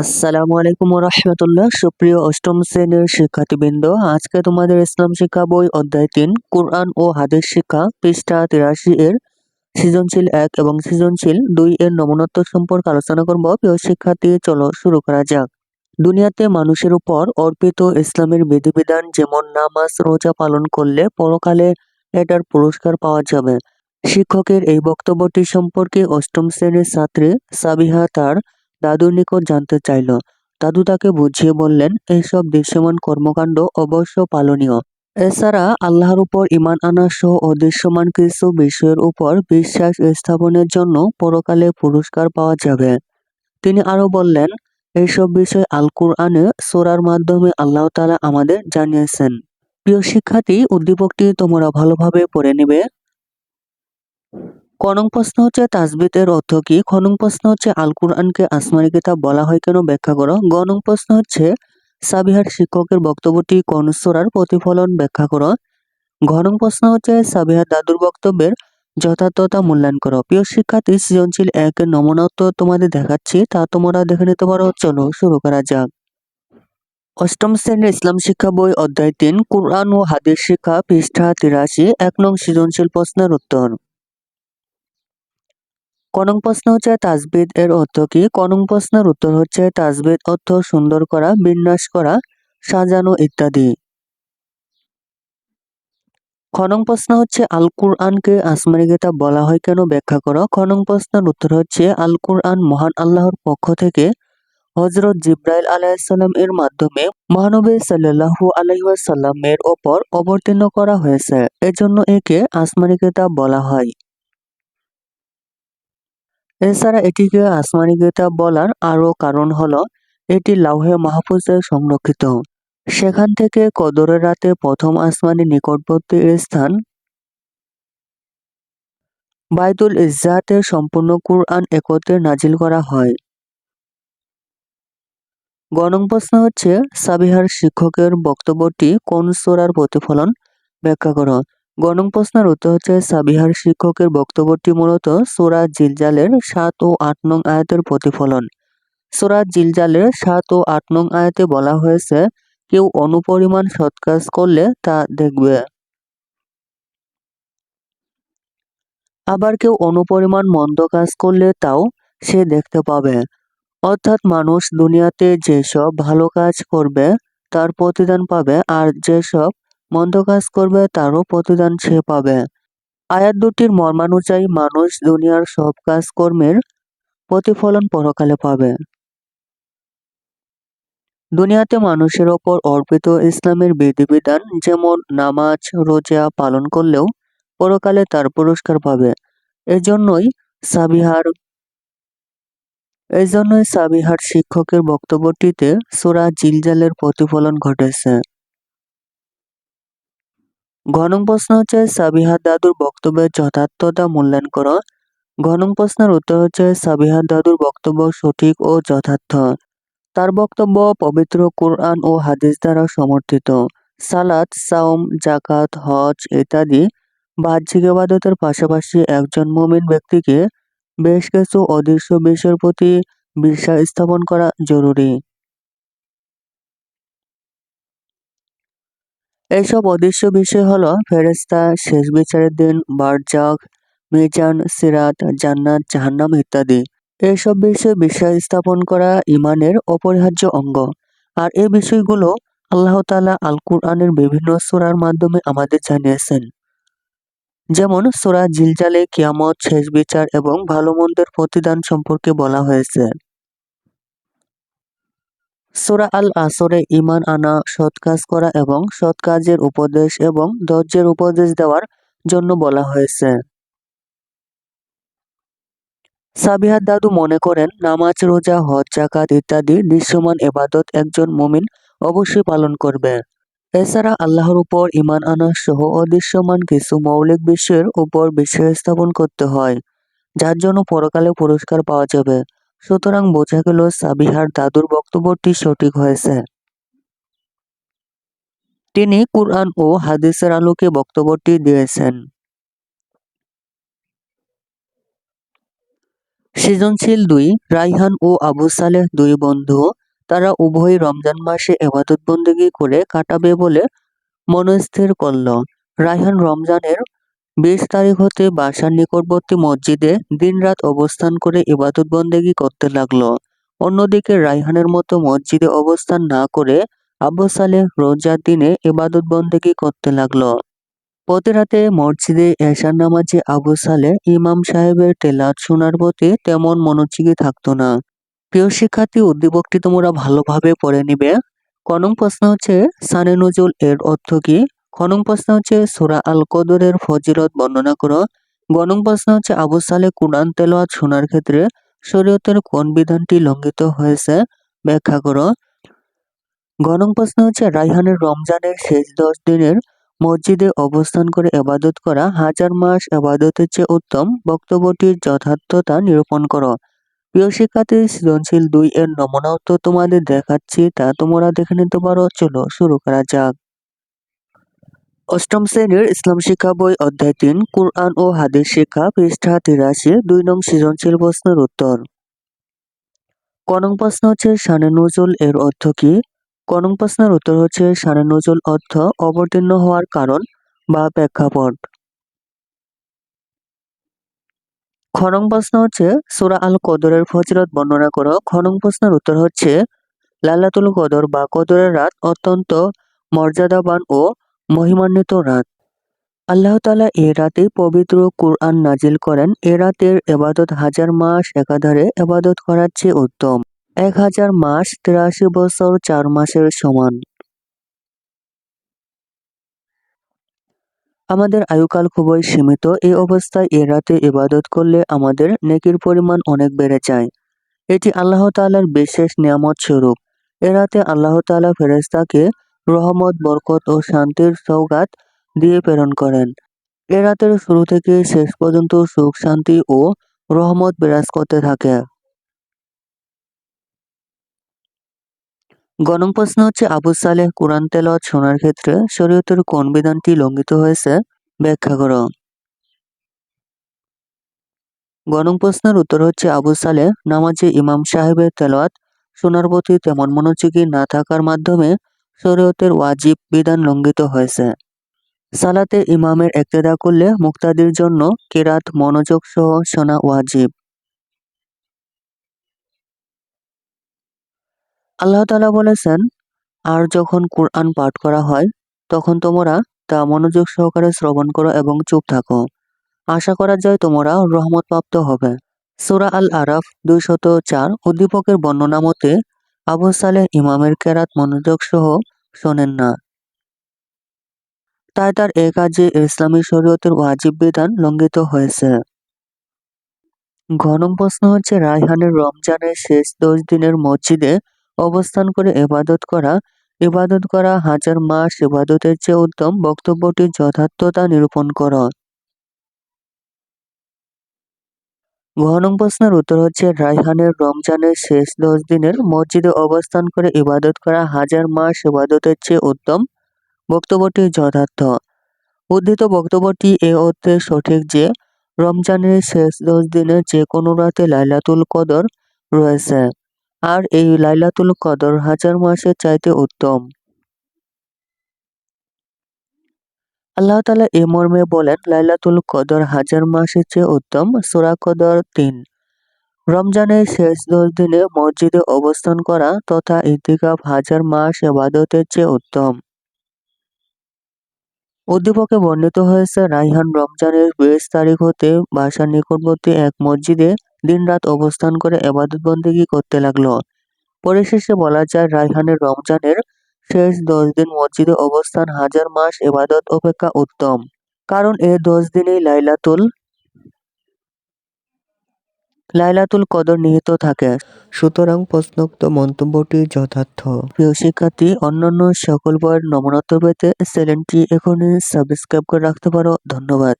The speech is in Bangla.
আসসালামু আলাইকুম রহমতুল্লাহ সুপ্রিয় অষ্টম শ্রেণির শিক্ষার্থীবৃন্দ, আজকে তোমাদের ইসলাম শিক্ষা বই অধ্যায় তিন, কোরআন ও হাদিস শিক্ষা পৃষ্ঠা তিরাশি এর সৃজনশীল এক এবং সৃজনশীল দুই এর নমনত্ব সম্পর্কে আলোচনা করব। প্রিয় শিক্ষার্থী, চলো শুরু করা যাক। দুনিয়াতে মানুষের উপর অর্পিত ইসলামের বিধিবিধান যেমন নামাজ, রোজা পালন করলে পরকালে এটার পুরস্কার পাওয়া যাবে। শিক্ষকের এই বক্তব্যটি সম্পর্কে অষ্টম শ্রেণির ছাত্রী সাবিহা তার দাদুর নিকট জানতে চাইল। দাদু তাকে বুঝিয়ে বললেন, এইসব দৃশ্যমান কর্মকাণ্ড অবশ্য পালনীয়। এছাড়া আল্লাহর উপর ইমান আনা সহ অদৃশ্যমান কিছু বিষয়ের উপর বিশ্বাস স্থাপনের জন্য পরকালে পুরস্কার পাওয়া যাবে। তিনি আরও বললেন, এইসব বিষয় আল কুরআনে সোরার মাধ্যমে আল্লাহ তালা আমাদের জানিয়েছেন। প্রিয় শিক্ষার্থী, উদ্দীপকটি তোমরা ভালোভাবে পড়ে নেবে। কনং প্রশ্ন হচ্ছে তাজবিদের অর্থ কি? খনং প্রশ্ন হচ্ছে আল কুরআনকে আসমানি কিতাব বলা হয় কেন? ব্যাখ্যা করো। গনং প্রশ্ন হচ্ছে সাবিহার শিক্ষকের বক্তব্যটি কোন সূরার প্রতিফলন? ব্যাখ্যা করো। ঘনং প্রশ্ন হচ্ছে সাবিহার দাদুর বক্তব্যের যথার্থতা মূল্যায়ন করো। প্রিয় শিক্ষার্থী, সৃজনশীল এক নমুনা উত্তর তোমাদের দেখাচ্ছি, তা তোমরা দেখে নিতে পারো। চলো শুরু করা যাক। অষ্টম শ্রেণির ইসলাম শিক্ষা বই অধ্যায় তিন, কুরআন ও হাদিস শিক্ষা পৃষ্ঠা তিরাশি, এক নং সৃজনশীল প্রশ্নের উত্তর। কনং প্রশ্ন হচ্ছে তাজবিদ এর অর্থ কি? কনং প্রশ্নের উত্তর হচ্ছে তাজবিদ অর্থ সুন্দর করা, বিন্যাস করা, সাজানো ইত্যাদি। খনং প্রশ্ন হচ্ছে আল কুরআনকে আসমানি কিতাব বলা হয় কেন ব্যাখ্যা করো? খনং প্রশ্নের উত্তর হচ্ছে আল কুরআন মহান আল্লাহর পক্ষ থেকে হজরত জিব্রাইল আলাইসাল্লাম এর মাধ্যমে মহানবী সাল্লাহু আলহিসাল্লামের ওপর অবতীর্ণ করা হয়েছে। এজন্য একে আসমানি কিতাব বলা হয়। এছাড়া এটিকে আসমানি কিতাব বলার আরও কারণ হলো, এটি লাউহে মাহফুজে সংরক্ষিত। সেখান থেকে কদরের রাতে প্রথম আসমানি নিকটবর্তী স্থান বাইতুল ইজ্জাতে সম্পূর্ণ কুরআন একত্রে নাজিল করা হয়। গণং প্রশ্ন হচ্ছে, সাবিহার শিক্ষকের বক্তব্যটি কোন সোরার প্রতিফলন? ব্যাখ্যা করো। গণং প্রশ্নের উত্তর হচ্ছে, সাবিহার শিক্ষকের বক্তব্যটি মূলত সোরা জিলজালের সাত ও আট নং আয়াতের প্রতিফলন। সোরা জিলজালের সাত ও আট নং আয়াতে বলা হয়েছে, কেউ অনুপরিমাণ সৎ কাজ করলে তা দেখবে। আবার কেউ অনুপরিমাণ মন্দ কাজ করলে তাও সে দেখতে পাবে। অর্থাৎ মানুষ দুনিয়াতে যেসব ভালো কাজ করবে, তার প্রতিদান পাবে, আর যেসব মন্দ কাজ করবে, তারও প্রতিদান সে পাবে। আয়াত দুটির মর্মানুযায়ী মানুষ দুনিয়ার সব কাজ কর্মের প্রতিফলন পরকালে পাবে। দুনিয়াতে মানুষের ওপর অর্পিত ইসলামের বিধিবিধান যেমন নামাজ, রোজা পালন করলেও পরকালে তার পুরস্কার পাবে। এজন্যই সাবিহার এজন্যই সাবিহার শিক্ষকের বক্তব্যটিতে সুরা জিলজালের প্রতিফলন ঘটেছে। ঘনং প্রশ্ন হচ্ছে, সাবিহার দাদুর বক্তব্যের যথার্থতা মূল্যায়ন করো। ঘনং প্রশ্নের উত্তর হচ্ছে, সাবিহার দাদুর বক্তব্য সঠিক ও যথার্থ। তার বক্তব্য পবিত্র কোরআন ও হাদিস দ্বারা সমর্থিত। সালাত, সাওম জাকাত হজ ইত্যাদি বাহ্যিক ইবাদতের পাশাপাশি একজন মুমিন ব্যক্তিকে বেশ কিছু অদৃশ্য বিষয়ের প্রতি বিশ্বাস স্থাপন করা জরুরি। এইসব অদৃশ্য বিষয় হলো ফেরেস্তা শেষ বিচারের দিন বারজাক মিজান সিরাত, জান্নাত, জাহান্নাম ইত্যাদি। এইসব বিষয়ে বিশ্বাস স্থাপন করা ইমানের অপরিহার্য অঙ্গ। আর এই বিষয়গুলো আল্লাহ তালা আল কুরআনের বিভিন্ন সোরার মাধ্যমে আমাদের জানিয়েছেন। যেমন সোরা জিলজালে কিয়ামত, শেষ বিচার এবং ভালো মন্দের প্রতিদান সম্পর্কে বলা হয়েছে। সোরা আল আসরে ইমান আনা, সৎ কাজ করা এবং সৎ কাজের উপদেশ এবং ধৈর্যের উপদেশ দেওয়ার জন্য বলা হয়েছে। সাবিহার দাদু মনে করেন, নামাজ, রোজা, হজ জাকাত ইত্যাদি দৃশ্যমান এবাদত একজন মুমিন অবশ্যই পালন করবে। এছাড়া আল্লাহর উপর ইমান আনা সহ অদৃশ্যমান কিছু মৌলিক বিষয়ের উপর বিশ্বাস স্থাপন করতে হয়, যার জন্য পরকালে পুরস্কার পাওয়া যাবে। সুতরাং বোঝা গেল সাবিহার দাদুর বক্তব্যটি সঠিক হয়েছে। তিনি কুরআন ও হাদিসের আলোকে বক্তব্যটি দিয়েছেন। সৃজনশীল দুই, রাইহান ও আবু সালেহ দুই বন্ধু, তারা উভয় রমজান মাসে এবাদত বন্দেগী করে কাটাবে বলে মনস্থির করল। রাইহান রমজানের বিশ তারিখ হতে বাসার নিকটবর্তী মসজিদে দিনরাত অবস্থান করে ইবাদত বন্দেগী করতে লাগল। অন্যদিকে রাইহানের মতো মসজিদে অবস্থান না করে আবু সালেহ রোজার দিনে ইবাদত বন্দেগী করতে লাগল। প্রতি রাতে মসজিদে এশার নামাজে আবু সালে ইমাম সাহেবের তেলাত শোনার প্রতি তেমন মনোযোগী থাকতো না। প্রিয় শিক্ষার্থী উদ্দীপকটি তোমরা ভালোভাবে পড়ে নিবে। কনং প্রশ্ন হচ্ছে, সানে নজুল এর অর্থ কি? খনং প্রশ্ন হচ্ছে সুরা আল কদরের ফজিরত বর্ণনা করো। গণং প্রশ্ন হচ্ছে আবু সালে কুরআন তেলাওয়াত শোনার ক্ষেত্রে শরীয়তের কোন বিধানটি লঙ্ঘিত হয়েছে? ব্যাখ্যা করো। গণং প্রশ্ন হচ্ছে রাইহানের রমজানের শেষ দশ দিনের মসজিদে অবস্থান করে এবাদত করা হাজার মাস এবাদতের চেয়ে উত্তম বক্তব্যটির যথার্থতা নিরূপণ করো। প্রিয় শিক্ষার্থী, সৃজনশীল দুই এর নমুনা উত্তর তোমাদের দেখাচ্ছি, তা তোমরা দেখে নিতে পারো। চলো শুরু করা যাক। অষ্টম শ্রেণির ইসলাম শিক্ষা বই অধ্যায় তিন, কুরআন ও হাদিস শিক্ষা, পৃষ্ঠা তিরাশি, দুই নং সৃজনশীল প্রশ্নের উত্তর। কনং প্রশ্ন হচ্ছে সানে নজুল এর অর্থ কি? কনং প্রশ্নের উত্তর হচ্ছে সানে নজুল অর্থ অবতীর্ণ হওয়ার কারণ বা প্রেক্ষাপট। খনং প্রশ্ন হচ্ছে, সুরা আল কদরের ফজিরত বর্ণনা করো। খনং প্রশ্নের উত্তর হচ্ছে লালাতুল কদর বা কদরের রাত অত্যন্ত মর্যাদাবান ও মহিমান্বিত রাত। আল্লাহ তালা এ রাতে পবিত্র কুরআন নাজিল করেন। এ রাতের এবাদত হাজার মাস একাধারে এবাদত করার চেয়ে উত্তম। এক হাজার মাস তিরাশি বছর চার মাসের সমান। আমাদের আয়ুকাল খুবই সীমিত। এই অবস্থায় এ রাতে ইবাদত করলে আমাদের নেকির পরিমাণ অনেক বেড়ে যায়। এটি আল্লাহ তালার বিশেষ নিয়ামত স্বরূপ। এ রাতে আল্লাহ তালা ফেরেস্তাকে রহমত, বরকত ও শান্তির সৌগাত দিয়ে প্রেরণ করেন। এ রাতের শুরু থেকে শেষ পর্যন্ত সুখ, শান্তি ও রহমত বিরাজ করতে থাকে। গণম প্রশ্ন হচ্ছে, আবু সালেহ কোরআন তেলাওয়াত শোনার ক্ষেত্রে শরীয়তের কোন বিধানটি লঙ্ঘিত হয়েছে? ব্যাখ্যা করো। গণম প্রশ্নের উত্তর হচ্ছে, আবু সালেহ নামাজে ইমাম সাহেবের তেলাওয়াত শোনার প্রতি তেমন মনোযোগী না থাকার মাধ্যমে শরীয়তের ওয়াজিব বিধান লঙ্ঘিত হয়েছে। সালাতে ইমামের একতেদা করলে মুক্তাদির জন্য কেরাত, মনোযোগ সহ শোনা ওয়াজিব। আল্লাহ তালা বলেছেন, আর যখন কোরআন পাঠ করা হয়, তখন তোমরা তা মনোযোগ সহকারে শ্রবণ করো এবং চুপ থাকো। আশা করা যায় তোমরা রহমত প্রাপ্ত হবে। সুরা আল আরাফ দুইশত চার উদ্দীপকের বর্ণনা মতে আবু সালেহ, ইমামের কেরাত মনোযোগ সহ শোনেন না। তাই তার এ কাজে ইসলামী শরীয়তের ওয়াজিব বিধান লঙ্ঘিত হয়েছে। ঘন প্রশ্ন হচ্ছে রায়হানের রমজানের শেষ দশ দিনের মসজিদে অবস্থান করে এবাদত করা, ইবাদত করা হাজার মাস ইবাদতের চেয়ে উত্তম বক্তব্যটির যথার্থতা নিরূপণ কর। ঘনং প্রশ্নের উত্তর হচ্ছে রায়হানের রমজানের শেষ দশ দিনের মসজিদে অবস্থান করে ইবাদত করা হাজার মাস ইবাদতের চেয়ে উত্তম বক্তব্যটি যথার্থ। উদ্ধৃত বক্তব্যটি এ অর্থে সঠিক যে, রমজানের শেষ দশ দিনে যে কোনো রাতে লাইলাতুল কদর রয়েছে, আর এই লাইলাতুল কদর হাজার মাসের চাইতে উত্তম। আল্লাহ তালা এ মর্মে বলেন, লাইলাতুল কদর হাজার মাসের চেয়ে উত্তম, সুরা কদর তিন। রমজানের শেষ দশ দিনে মসজিদে অবস্থান করা তথা ইতিকাফ হাজার মাস এবাদতের চেয়ে উত্তম। উদ্দীপকে বর্ণিত হয়েছে, রাইহান রমজানের বিশ তারিখ হতে বাসার নিকটবর্তী এক মসজিদে দিনরাত অবস্থান করে এবাদত বন্দিগি করতে লাগল। পরিশেষে বলা যায়, রাইহানের রমজানের শেষ দশ দিন মসজিদে অবস্থান হাজার মাস এবাদত অপেক্ষা উত্তম। কারণ এ দশ দিনেই লাইলাতুল লাইলাতুল কদর নিহিত থাকে। সুতরাং প্রশ্নোক্ত মন্তব্যটি যথার্থ। প্রিয় শিক্ষার্থী অন্যান্য সকল বইয়ের নমনত্ব পেতে চ্যানেলটি এখনই সাবস্ক্রাইব করে রাখতে পারো। ধন্যবাদ।